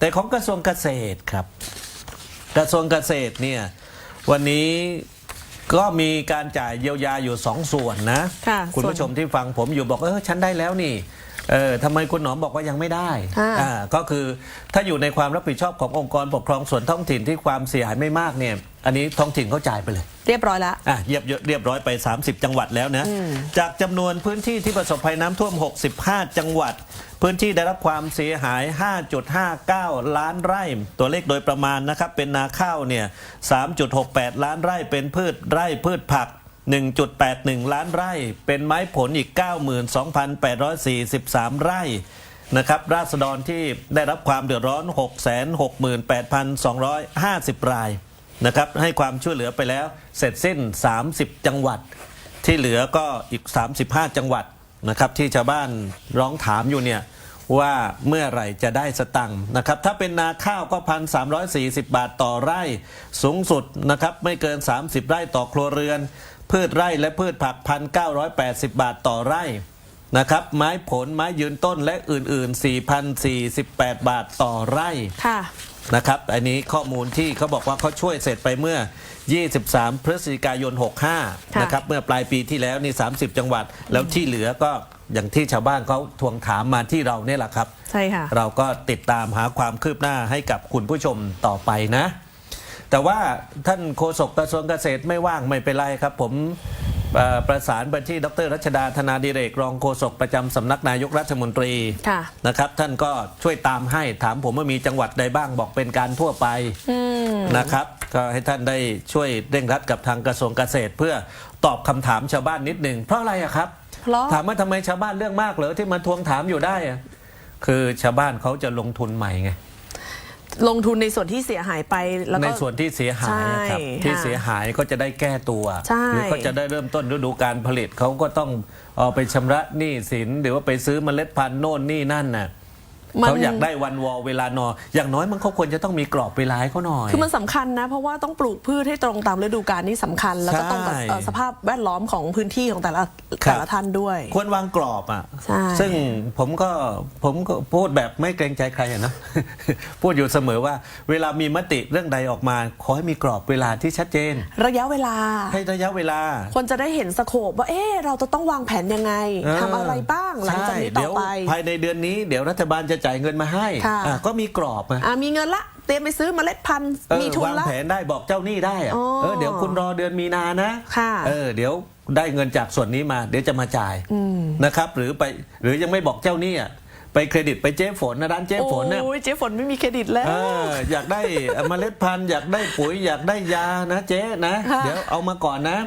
แต่ของกระทรวงเกษตรครับ กระทรวงเกษตรเนี่ยวันนี้ก็มีการจ่ายเยียวยาอยู่สองส่วนนะ ค่ะคุณส่วนผู้ชมที่ฟังผมอยู่บอกเออฉันได้แล้วนี่ เออทำไมคุณหนอมบอกว่ายังไม่ได้ค่ะอ่าก็คือถ้าอยู่ในความรับผิดชอบขององค์กรปกครองส่วนท้องถิ่นที่ความเสียหายไม่มากเนี่ย อันนี้ท้องถิ่นเขาจ่ายไปเลย เรียบร้อยแล้วอะเรียบเรียบร้อยไป 30 จังหวัดแล้วนะ จากจำนวนพื้นที่ที่ประสบภัยน้ำท่วม 65 จังหวัด พื้นที่ได้รับความเสียหาย 5.59 ล้านไร่ ตัวเลขโดยประมาณนะครับเป็นนาข้าวเนี่ย 3.68 ล้านไร่เป็นพืชไร่พืชผัก 1.81 ล้านไร่ เป็นไม้ผลอีก 92,843 ไร่นะครับราษฎรที่ได้รับความเดือดร้อน 668,250 รายนะครับให้ความช่วยเหลือไปแล้วเสร็จสิ้น 30 จังหวัด ที่เหลือก็อีก 35 จังหวัดนะครับที่ชาวบ้านร้องถามอยู่เนี่ยว่าเมื่อไหร่จะได้สตังค์นะครับถ้าเป็นนาข้าวก็พันสามบาทต่อไร่ สูงสุดนะครับไม่เกิน 30 ไร่ต่อครัวเรือน พืชไร่และพืชผักพันเบาทต่อไร่นะครับ ไม้ผลไม้ยืนต้นและอื่น ๆ 4,048 บาทต่อไร่ค่ะนะครับ อันนี้ข้อมูลที่เขาบอกว่าเขาช่วยเสร็จไปเมื่อ 23 พฤศจิกายน 65ค่ะนะครับ เมื่อปลายปีที่แล้วนี่ 30 จังหวัด แล้วที่เหลือก็อย่างที่ชาวบ้านเขาทวงถามมาที่เราเนี่ยแหละครับ ใช่ค่ะ เราก็ติดตามหาความคืบหน้าให้กับคุณผู้ชมต่อไปนะ แต่ว่าท่านโฆษกกระทรวงเกษตรไม่ว่างไม่เป็นไรครับ ผมเอ่อประสานไปที่ดรรัชดาธนาดิเรกรองโฆษกประจำสำนักนายกรัฐมนตรีค่ะนะครับ ท่านก็ช่วยตามให้ถามผมว่ามีจังหวัดใดบ้างบอกเป็นการทั่วไปนะครับ ก็ให้ท่านได้ช่วยเร่งรัดกับทางกระทรวงเกษตร เพื่อตอบคำถามชาวบ้านนิดหนึ่งเพราะอะไรอะครับเพราะถามว่าทำไมชาวบ้านเรื่องมากเหรอที่มาทวงถามอยู่ได้อะคือชาวบ้านเขาจะลงทุนใหม่ไง ลงทุนในส่วนที่เสียหายไปแล้วก็ ในส่วนที่เสียหายอะครับ ใช่ที่ค่ะเสียหายก็จะได้แก้ตัวใช่ หรือก็จะได้เริ่มต้นฤดูการผลิตเขาก็ต้องเอาไปชำระหนี้สินหรือว่าไปซื้อเมล็ดพันธุ์โน่นนี่นั่นน่ะมัน เขาอยากได้วันวอลเวลานออย่างน้อยมันเขาควรจะต้องมีกรอบเวลาให้เขาหน่อย คือมันสำคัญนะ เพราะว่าต้องปลูกพืชให้ตรงตามฤดูกาลนี่สำคัญ แล้วก็ต้องกับใช่เอ่อสภาพแวดล้อมของพื้นที่ของแต่ละครับแต่ละท่านด้วย ควรวางกรอบอะใช่ซึ่งผมก็ผมก็พูดแบบไม่เกรงใจใครอะนะพูดอยู่เสมอว่า เวลามีมติเรื่องใดออกมา ขอให้มีกรอบเวลาที่ชัดเจน ระยะเวลาให้ระยะเวลา คนจะได้เห็นสโคปว่าเอ๊ะเราจะต้องวางแผนยังไงเออทำอะไรบ้างหลังจากนี้ใช่ต่อเดี๋ยวไปภายในเดือนนี้เดี๋ยวรัฐบาลจะจ่ายเงินมาให้ค่ะ อะก็มีกรอบอะอะมีเงินละเตรียมไปซื้อเมล็ดพันธุ์เออมีทุนวางละ แผนได้บอกเจ้าหนี้ได้อะอ๋อเออเดี๋ยวคุณรอเดือนมีนานะค่ะเออเดี๋ยวได้เงินจากส่วนนี้มา เดี๋ยวจะมาจ่ายนะครับ หรือไปหรือยังไม่บอกเจ้าหนี้อะ ไปเครดิตไปเจ๊ฝนนะร้านเจ๊ฝนเนี่ยโอ้ยเจ๊ฝนไม่มีเครดิตแล้ว เอออยากได้เมล็ดพันธุ์อยากได้ปุ๋ยอยากได้ยานะเจ๊นะค่ะเดี๋ยวเอามาก่อนนะ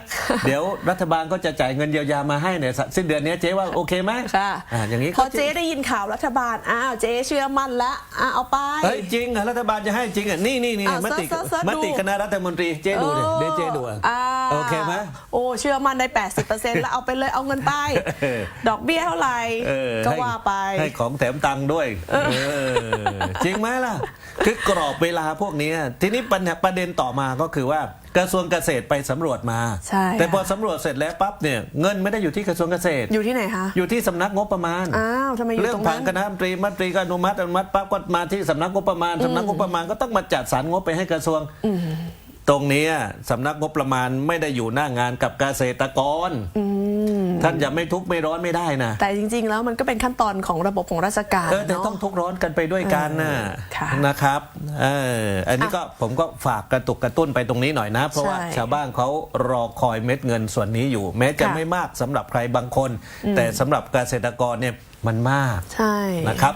เดี๋ยวรัฐบาลก็จะจ่ายเงินเยียวยามาให้เนี่ยสิ้นเดือนนี้เจ๊ว่าโอเคไหมค่ะอ่าอย่างนี้พอเจ๊ได้ยินข่าวรัฐบาลอ้าวเจ๊เชื่อมั่นละอะเอาไปเฮ้ยจริงเหรอรัฐบาลจะให้จริงอะนี่นี่นี่อะมติเสิร์ชเสิร์ชมดูติคณะรัฐมนตรีเจ๊ดูเดี๋ยวเดี๋ยวเจ๊ดูอะอ่าโอเคไหมโอ้เชื่อมั่นได้80%แล้วเอาไปเลยเอาเงินไปเออดอกเบี้ยเท่าไหร่เออก็ให้ว่าไปให้ของแถมตังค์ด้วยเออจริงไหมล่ะ คือกรอบเวลาพวกนี้ ทีนี้ปัญหาประเด็นต่อมาก็คือว่ากระทรวงเกษตรไปสำรวจมา ใช่แต่พอค่ะสำรวจเสร็จแล้วปั๊บเนี่ยเงินไม่ได้อยู่ที่กระทรวงเกษตร อยู่ที่ไหนคะ อยู่ที่สำนักงบประมาณ อ้าวทำไมอยู่เรื่อตงรงผ่านั้นน คณะรัฐมนตรีมัตรีก็อนุมัติอนุมัติปั๊บก็มาที่สำนักงบประมาณสำนักงบประมาณก็ต้องมาจัดสรรงบไปให้กระทรวง ตรงเนี้ยสำนักงบประมาณไม่ได้อยู่หน้างานกับเกษตรกร ท่านอย่าไม่ทุกข์ไม่ร้อนไม่ได้นะแต่จริง ๆ แล้วมันก็เป็นขั้นตอนของระบบของราชการเออแต่เนาะ ต้องทุกข์ร้อนกันไปด้วยกันนะเออค่ะนะครับเอออันนี้ก็ผมก็ฝากกระตุกกระตุ้นไปตรงนี้หน่อยนะ เพราะว่าใช่ชาวบ้านเขารอคอยเม็ดเงินส่วนนี้อยู่ แม้จะค่ะไม่มากสำหรับใครบางคน แต่สำหรับเกษตรกรเนี่ยมันมากใช่ นะครับ